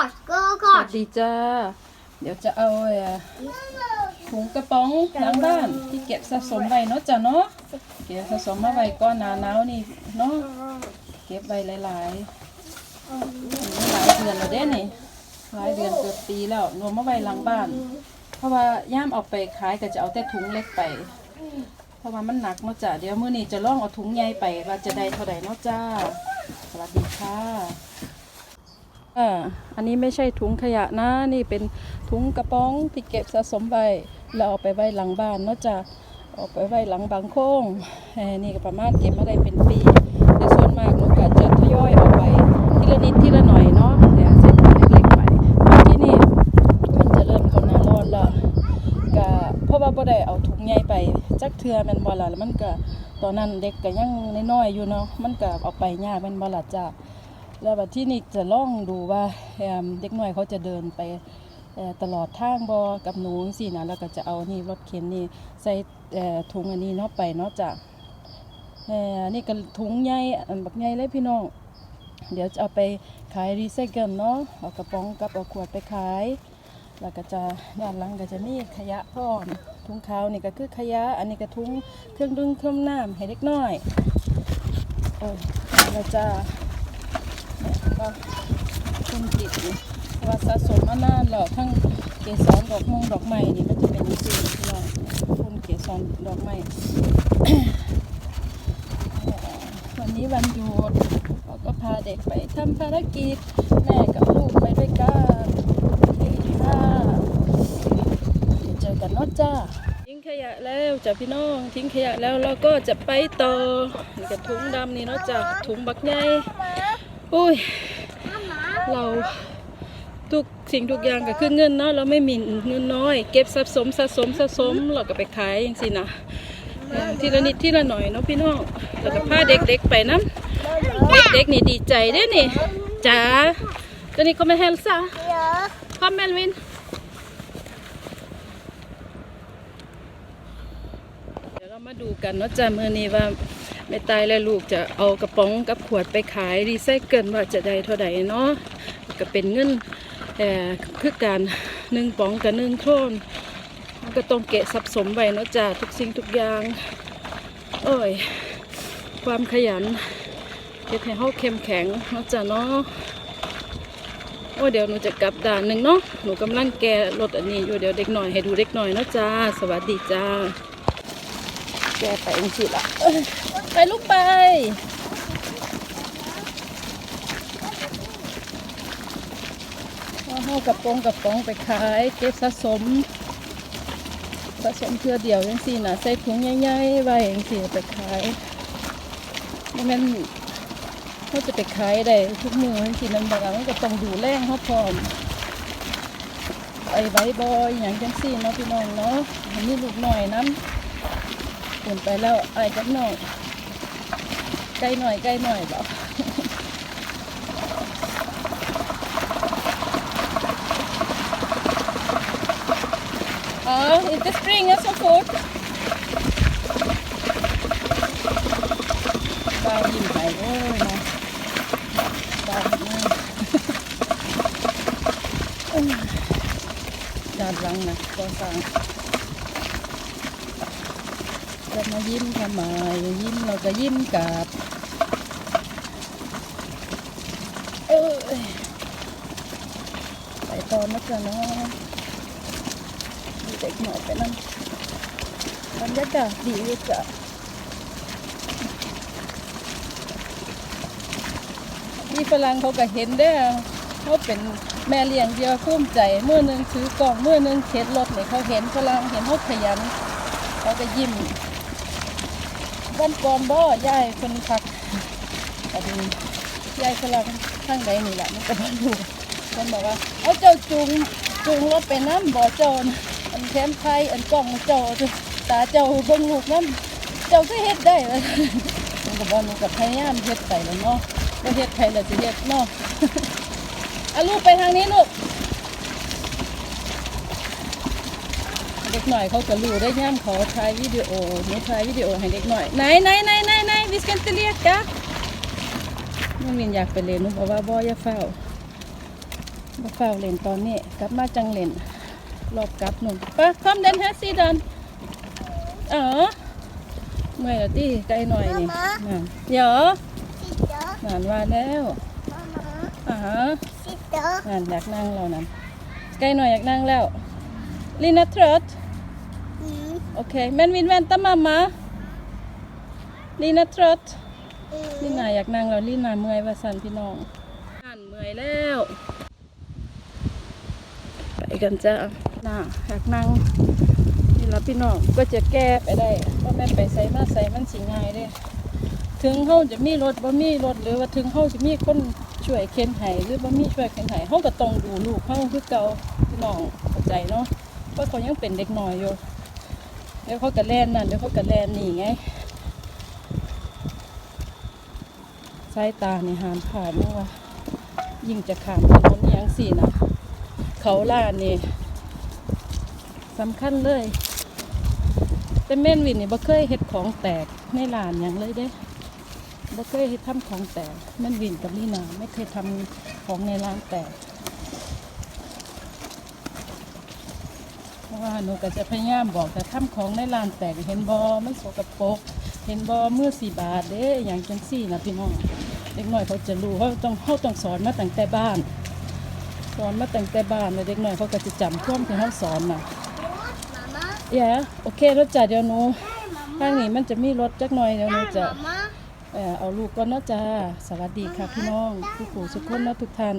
kart, go สวัส kart. ดีจ้า เดี๋ยวจะเอาเอ่อถุงกระป๋องล้างบ้านที่เก็บสะสมไว้เนาะจ้ะเนาะ เก็บสะสมมาไว้ก่อนหนาหนาวนี่เนาะ เก็บไว้หลายๆหลายเดือนแล้วเด้นี่ หลายเดือนเกือบปีแล้วรวมมาไว้หลังบ้าน เพราะว่าย่ามเออกไปขายก็จะเอาแต่ถุงเล็กไป เพราะว่ามันหนักเนาะจ้ะเดี๋ยวมื้อนี้จะลองเอาถุงใหญ่ไปว่าจะได้เท่าใดเนาะจ้า สวัสดีค่ะ อ่าอันนี้ไม่ใช่ถุงขยะนะ นี่เป็นถุงกระป๋องที่เก็บสะสมไว้แล้วเอาไปไว้หลังบ้านเนาะจ้ะเอาไปไว้หลังบางโค้งนี่ก็ประมาณเก็บมาได้เป็นปีแต่ส่วนมากหนูก็จะทยอยเอาไปทีละนิดทีละหน่อยเนาะเดี๋ยวเส้นเล็กๆไปที่นี่มันจะเริ่มเข้าหน้าร้อนล้วก็เพราะว่าบ่ได้เอาถุงใหญ่ไปจักเทือแม่นบ่ละแล้วมันก็ตอนนั้นเด็กก็ยังน้อยๆอยู่เนาะมันก็เอาไปยากแม่นบ่ล่ะจ้ะ แล้วแบบที่นี่จะล่องดูว่าเอิ่มเด็กน้อยเขาจะเดินไปตลอดทางบอกับหนูสินะแล้วก็จะเอานี่รถเข็นนี่ใส่ถุงอันนี้เนาะไปเนาะจ้ะนี่ก็ถุงใหญ่อันบักใหญ่เลยพี่น้อง เดี๋ยวจะเอาไปขายรีไซเคิลเนาะเอากระป๋องกับเอาขวดไปขาย แล้วก็จะด้านหลังก็จะมีขยะพร้อมถุงขาวนี่ก็คือขยะ อันนี้ก็ถุงเครื่องดื่มเครื่องน้ำให้เด็กน้อยโอ้ยแล้วจ้า ก็คุณจิตว่าสะสมมานานแล้วทั้งเกสรดอกมงดอกไม้นี่มันจะเป็นสีพี่น้องคุณเกสรดอกไม้วันนี้วันหยุดเราก็พาเด็กไปทำภารกิจแม่กับลูกไปด้วยกันโอเคค่ะเดี๋ยวเจอกันเนาะจ้าทิ้งขยะแล้วจ้ะพี่น้องทิ้งขยะแล้วเราก็จะไปต่อนี่กับถุงดำนี่เนาะจ้ะถุงบักใหญ่ โอ้ย เราทุกสิ่งทุกอย่างก็คือเงินเนาะเราไม่มีเงินน้อย เก็บสะสมสะสมสะสมเราก็ไปขายอย่างสินะทีละนิดทีละหน่อยเนาะพี่น้องแล้วก็พาเด็กๆไปน้ำเด็กๆนี่ดีใจเด้นี่จ๋าตัวนี้ก็ไม่เฮลซ่าคอมเมลวินเดี๋ยวเรามาดูกันเนาะจ้ามือนี้ว่า แม่ตายและลูกจะเอากระป๋องกับขวดไปขายรีไซเคิลว่าจะได้เท่าใดเนาะก็เป็นเงินเอ่อคือการหนึ่งป๋องกับหนึ่งโครนมันก็ต้องเกะสับสมไว้เนาะจ้าทุกสิ่งทุกอย่างโอ้ยความขยันเฮ็ดให้เฮาเข้มแข็งเนาะจ้าเนาะโอ้เดี๋ยวหนูจะกลับด่านหนึ่งเนาะหนูกำลังแกะรถอันนี้อยู่เดี๋ยวเด็กหน่อยให้ดูเด็กหน่อยนะจ้า สวัสดีจ้า แกไปเองสิละไปลูกไปเอาเข้ากระโปรงกระป๋องไปขาย เก็บสะสม สะสมเพื่อเดียวยังสินะใส่ถุงใหญ่ๆไว้ยังสิไปขายบ่แม่นเขาจะไปขายได้ทุกมือที่นั่นบางอันมันก็ต้องดูแลเขาพร้อมไปไว้บอยอย่างจังซี่เนาะพี่น้องเนาะอันนี้ลูกหน่อยน้ำ ผลไปแล้วไอ้ายกับน้องใกล้หน่อยใกล้หน่อยบอกเอ๋อ is the spring also food ปลายิ้มไปโอ้ยนะปลายิ้มเอ้ยด้านหลังนะก็สร้าง จะมายิ้มทำไมยิ้มเราก็ยิ้มกลับเอ้ยไปตอนนะจ๊ะเนาะดูเด็กหน่อยไปนั่นบรรยากาศดีเลยจ้ะมีฝรั่งเขาก็เห็นได้เขาเป็นแม่เลี้ยงเดียวภูมิใจเมื่อหนึงถือกล่องเมื่อหนึงเข็ดรถเนี่ยเขาเห็นฝรั่งเห็นเขาขยันเขาก็ยิ้ม บ้านกอนบ่ยายคนพักแต่ดียายฝรั่งข้างใดนี่แหละมันก็บ่รู้คนบอกว่าเอาเจ้าจูงจูงรถไปน้ำบ่อเจนอันแถมไทยอันกล่องเจ้าตาเจ้าเบิ่งลูกน้ำเจ้าก็เฮ็ดได้เลยมันก็บอกมันก็พยายามเฮ็ดไปแล้วเนาะก็เฮ็ดไทยแล้วสิเฮ็ดเนาะเอาลูกไปทางนี้ลูก เด็กหน่อยเขาก็รู้ได้ย่ามเขาถ่ายวิดีโอหนูถ่ายวิดีโอให้เด็กหน่อยไหนไหนไหนไหนไหนวิสกันจะเรียกกะน้องมินอยากไปเล่นหนูบอกว่าบ่อย่าเฝ้าบ่เฝ้าวเล่นตอนนี้กลับมาจังเล่นรอบกลับหนุ่มปะคอมเดนแฮสซี่ดันเออเมื่อยแล้วตีไกลหน่อยนี่นั่นเดี๋ยวนั่นว่าแล้วอ่าฮะนั่นอยากนั่งแล้วนั่นไกลหน่อยอยากนั่งแล้ว ลินาทรอตโอเคแมนวินแวนตามามาลินาทรอตลินาอยากนั่งแล้วลินาเมื่อยว่าสันพี่น้องนั่นเมื่อยแล้ว ไปกันจ้าน่าอยากนั่งนี่ละพี่น้องก็จะแก้ไปได้เพราะแม่นไปใส่มาใส่มันสิง่ายเด้ถึงเขาจะมีรถบ่มีรถหรือว่าถึงเขาจะมีคนช่วยเข็นไห้หรือบ่มีช่วยเข็นไห้เขาก็ต้องดูลูกเขาคือเก่าพี่น้องเข้าใจเนาะ เพราะเขายังเป็นเด็กน้อยอยู่เดี๋ยวเขาก็แล่นนั่นเดี๋ยวเขาก็แล่นนี่ไงสายตานี่หามผ่านเนาะว่า ยิ่งจะขามถนนอหยังสี่นะเขาล่านนี่สำคัญเลย แต่แม่นวินนี่บ่เคยเฮ็ดของแตกในลานอย่างเลยเด้บ่เคยเฮ็ดทำของแตกแม่นวินกับนี่นาไม่เคยทำของในร้านแตกเพราะ ว่าหนูก็จะพยายามบอกแต่ทำของในร้านแตกเห็นบอมันสกปรกเห็นบอมือสี่บาทเด้อย่างจังสี่นะพี่น้องเด็กน้อยเขาจะรู้เขาต้องเขาต้องสอนมาตั้งแต่บ้าน สอนมาตั้งแต่บ้านเลยเด็กน้อยเขาก็จะจำท่วามที่เขาสอนน่ะเย้โอเครถจ้ะเดี๋ยวหนูทางนี้มันจะมีรถจักหน่อยเดี๋ยวหนูจะเอ่อเอาลูกก่อนเนาะจ้าสวัสดีค่ะพี่น้องผู้ผู้สุขคนเนาะทุกท่านม